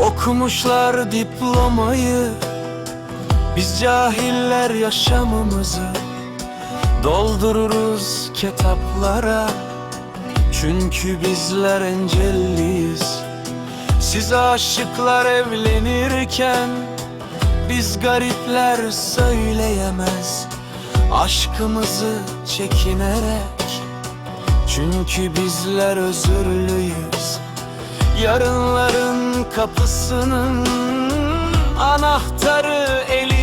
Okumuşlar diplomayı Biz cahiller yaşamımızı. Doldururuz kitaplara Çünkü bizler encelliyiz. Siz aşıklar evlenirken Biz garipler söyleyemez. Aşkımızı çekinerek Çünkü bizler özürlüyüz. Yarınların kapısının anahtarı elinizde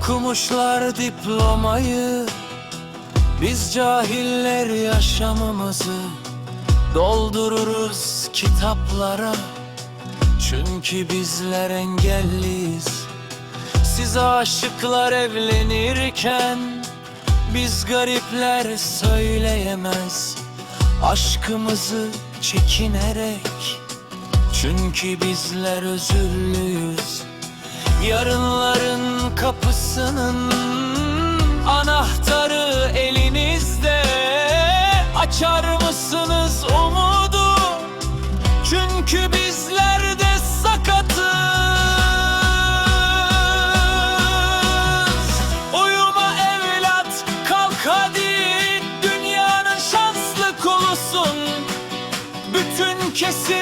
Okumuşlar diplomayı Biz cahiller yaşamımızı Doldururuz kitaplara Çünkü bizler engelliyiz. Siz aşıklar evlenirken Biz garipler söyleyemez. Aşkımızı çekinerek Çünkü bizler özürlüyüz Yarınların kapısının anahtarı elinizde. Açar mısınız umudu? Çünkü bizler de sakatız. Uyuma evlat kalk hadi. Dünyanın şanslı kulusun. Bütün kesim